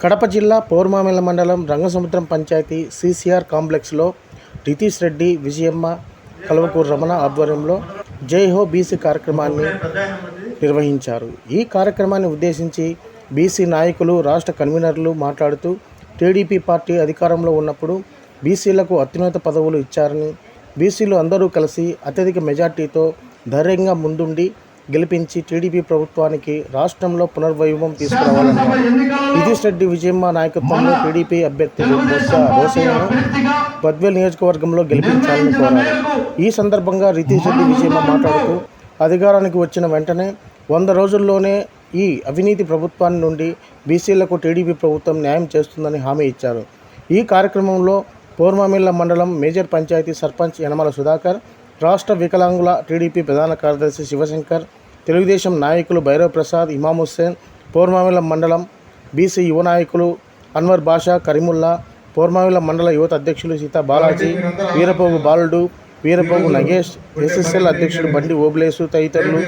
కడప జిల్లా పౌర్మామిల మండలం రంగసముద్రం పంచాయతీ సీసీఆర్ కాంప్లెక్స్లో రితీష్ రెడ్డి విజయమ్మ కల్వకూరు రమణ ఆధ్వర్యంలో జై హో బీసీ కార్యక్రమాన్ని నిర్వహించారు. ఈ కార్యక్రమాన్ని ఉద్దేశించి బీసీ నాయకులు రాష్ట్ర కన్వీనర్లు మాట్లాడుతూ టీడీపీ పార్టీ అధికారంలో ఉన్నప్పుడు బీసీలకు అత్యున్నత పదవులు ఇచ్చారని బీసీలు అందరూ కలిసి అత్యధిక మెజార్టీతో ధైర్యంగా ముందుండి గెలిపించి టీడీపీ ప్రభుత్వానికి రాష్ట్రంలో పునర్వైభవం తీసుకురావాలన్నారు నితీష్ రెడ్డి విజయమ్మ నాయకత్వంలో టీడీపీ అభ్యర్థి బొత్స రోసయ్యను బద్వేల్ నియోజకవర్గంలో గెలిపించాలని కోరారు. ఈ సందర్భంగా రితీష్ రెడ్డి విజయమ్మ మాట్లాడుతూ అధికారానికి వచ్చిన వెంటనే వంద రోజుల్లోనే ఈ అవినీతి ప్రభుత్వాన్ని నుండి బీసీలకు టీడీపీ ప్రభుత్వం న్యాయం చేస్తుందని హామీ ఇచ్చారు. ఈ కార్యక్రమంలో పూర్వమిల్ల మండలం మేజర్ పంచాయతీ సర్పంచ్ యనమల సుధాకర్ రాష్ట్ర వికలాంగుల టీడీపీ ప్రధాన కార్యదర్శి శివశంకర్ తెలుగుదేశం నాయకులు భైరవ్ ప్రసాద్ ఇమాం హుస్సేన్ పూర్వమిల్ల మండలం బీసీ యువ నాయకులు అన్వర్ బాషా కరీముల్లా పోర్మావిల మండల యువత అధ్యక్షులు సీతా బాలాజీ వీరపోగు బాలుడు వీరపోగు నగేష్ ఎస్ఎస్ఎల్ అధ్యక్షుడు బండి ఓబ్లేసు తదితరులు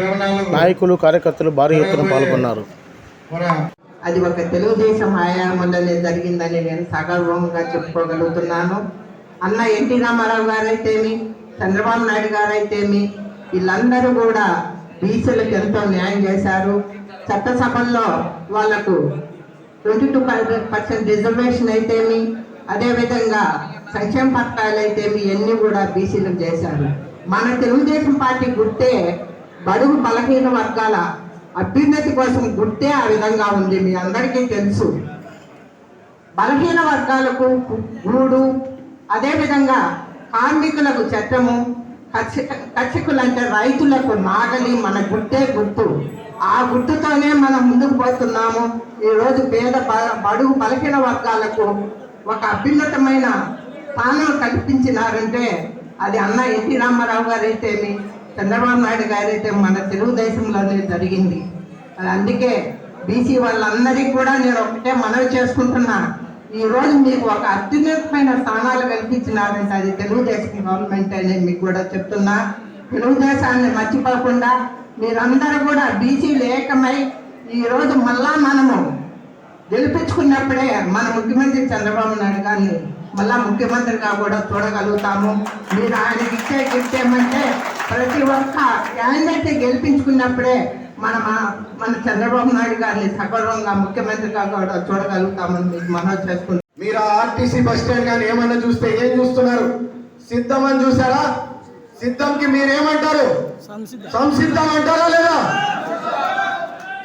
నాయకులు కార్యకర్తలు భారీ ఎత్తున పాల్గొన్నారు. అది ఒక తెలుగుదేశం హయాంలోనే జరిగిందని నేను సగర్వంగా చెప్పుకోగలుగుతున్నాను. అన్న ఎన్టీ రామారావు గారైతేమి చంద్రబాబు నాయుడు గారైతేమి వీళ్ళందరూ కూడా బీసీలకు ఎంతో న్యాయం చేశారు. చట్టసభల్లో వాళ్ళకు ట్వంటీ టూ పర్సెంట్ రిజర్వేషన్ అయితేమి అదేవిధంగా సంక్షేమ పథకాలు అయితేమి ఇవన్నీ కూడా బీసీలకు చేశారు. మన తెలుగుదేశం పార్టీ గుర్తే బడుగు బలహీన వర్గాల అభ్యున్నతి కోసం గుర్తే ఆ విధంగా ఉంది మీ అందరికీ తెలుసు. బలహీన వర్గాలకు గూడు అదేవిధంగా కార్మికులకు చట్టము కర్షకులు అంటే రైతులకు నాగలి మన గుర్తే గుర్తు ఆ గుర్తుతోనే మనం ముందుకు పోతున్నాము. ఈరోజు పేద బడుగు బలహీన వర్గాలకు ఒక అభ్యున్నతమైన స్థానం కల్పించినారంటే అది అన్న ఎన్టీ రామారావు గారైతేమి చంద్రబాబు నాయుడు గారైతే మన తెలుగుదేశంలోనే జరిగింది. అది అందుకే బీసీ వాళ్ళందరికీ కూడా నేను ఒకటే మనవి చేసుకుంటున్నా. ఈ రోజు మీకు ఒక అత్యున్నతమైన స్థానాలు కల్పించినారంటే అది తెలుగుదేశం గవర్నమెంట్ అని మీకు కూడా చెప్తున్నా. తెలుగుదేశాన్ని మర్చిపోకుండా మీరందరూ కూడా బీసీలు ఏకమై ఈరోజు మళ్ళా మనము గెలిపించుకున్నప్పుడే మన ముఖ్యమంత్రి చంద్రబాబు నాయుడు గారిని మళ్ళా ముఖ్యమంత్రిగా కూడా చూడగలుగుతాము. మీరు ఆయనకి ఇచ్చే గిఫ్ట్ ఏమంటే ప్రతి ఒక్క క్యాండిడేట్ గెలిపించుకున్నప్పుడే మన మన- మన చంద్రబాబు నాయుడు గారిని సగౌరవంగా ముఖ్యమంత్రిగా కూడా చూడగలుగుతామని మీకు మనవి చేసుకుంటున్నాను మీరు ఆర్టీసీ బస్ స్టాండ్ కానీ ఏమన్నా చూస్తే ఏం చూస్తున్నారు? సిద్ధం అని చూసారా సిద్ధంకి మీరేమంటారు? సంసిద్ధం. అంటారా లేదా?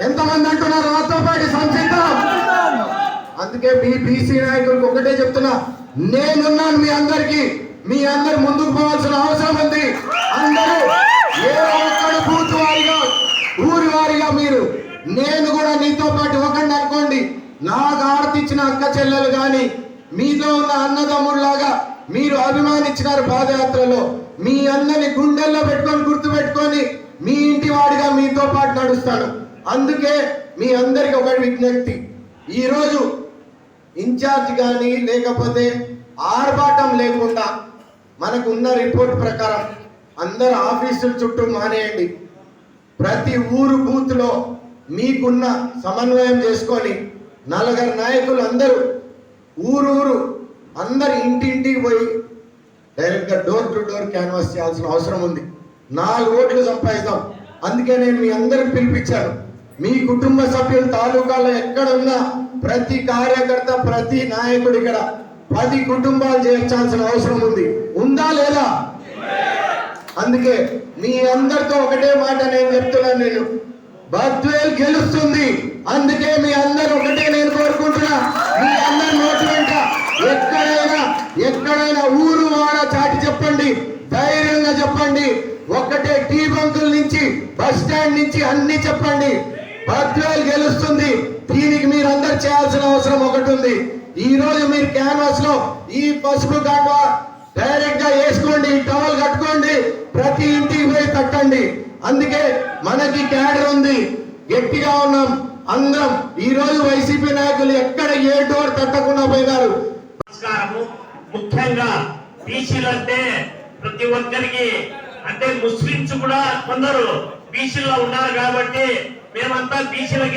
ఎంతమంది అంటున్నారు? నాతో పాటు సంసిద్ధం. అందుకే మీ బీసీ నాయకులకు ఒకటే చెప్తున్నా నేనున్నాను మీ అందరికి. మీ అందరు ముందుకు పోవాల్సిన అవసరం ఉంది. అందరూ ఏ ఒక్కడు బూత్ వారిగా ఊరి వారిగా మీరు నేను కూడా నీతో పాటు ఒకటి అనుకోండి. నాకు ఆర్తిచ్చిన అక్క చెల్లెలు కానీ మీతో ఉన్న అన్నదమ్ముళ్ళలాగా మీరు అభిమానించినారు పాదయాత్రలో. మీ అన్నని గుండెల్లో పెట్టుకొని గుర్తు పెట్టుకొని మీ ఇంటి వాడిగా మీతో పాటు నడుస్తాను. అందుకే మీ అందరికి ఒకటి విజ్ఞప్తి. ఈరోజు ఇన్ఛార్జ్ కానీ లేకపోతే ఆర్భాటం లేకుండా మనకు ఉన్న రిపోర్ట్ ప్రకారం అందరు ఆఫీసుల చుట్టూ మానేయండి. ప్రతి ఊరు బూత్లో మీకున్న సమన్వయం చేసుకొని నలుగురు నాయకులు అందరూ ఊరు ఊరు అందరు ఇంటింటికి పోయి డైరెక్ట్గా డోర్ టు డోర్ క్యాన్వాస్ చేయాల్సిన అవసరం ఉంది. నాలుగు ఓట్లు సంపాదిస్తాం. అందుకే నేను మీ అందరికి పిలిపించాను. మీ కుటుంబ సభ్యులు తాలూకాలో ఎక్కడ ఉన్నా ప్రతి కార్యకర్త ప్రతి నాయకుడు ఇక్కడ పది కుటుంబాలు చేర్చాల్సిన అవసరం ఉంది. ఉందా లేదా. అందుకే మీ అందరితో ఒకటే మాట నేను చెప్తున్నాను నేను. బద్వేల్ గెలుస్తుంది. అందుకే మీ అందరు ఒకటే నేను కోరుకుంటున్నా. మీ అందరు నోటి వెంట ఎక్కడైనా ఎక్కడైనా ఊరు వాడ చాటి చెప్పండి. ధైర్యంగా చెప్పండి. ఒక్కటే టీ బంకుల నుంచి బస్ స్టాండ్ నుంచి అన్ని చెప్పండి. బద్వేల్ గెలుస్తుంది. దీనికి మీరు అందరు చేయాల్సిన అవసరం ఒకటి ఉంది ఈ రోజు మీరు క్యాన్వాస్లో ఈ పసుపు కాండవా డైరెక్ట్గా వేసుకోండి టవల్ కట్టుకోండి ప్రతి ఇంటికి పోయి కట్టండి అందుకే మనకి క్యాడర్ ఉంది. గట్టిగా ఉన్నాం. అందరం. ఈ రోజు వైసీపీ నాయకులు ఎక్కడ ఏ డోర్ తట్టకుండా పోయినారు? ముఖ్యంగా బీసీలు అంటే ప్రతి ఒక్కరికి అంటే ముస్లింస్ కూడా కొందరు బీసీలో ఉన్నారు కాబట్టి మేమంతా బీసీలకి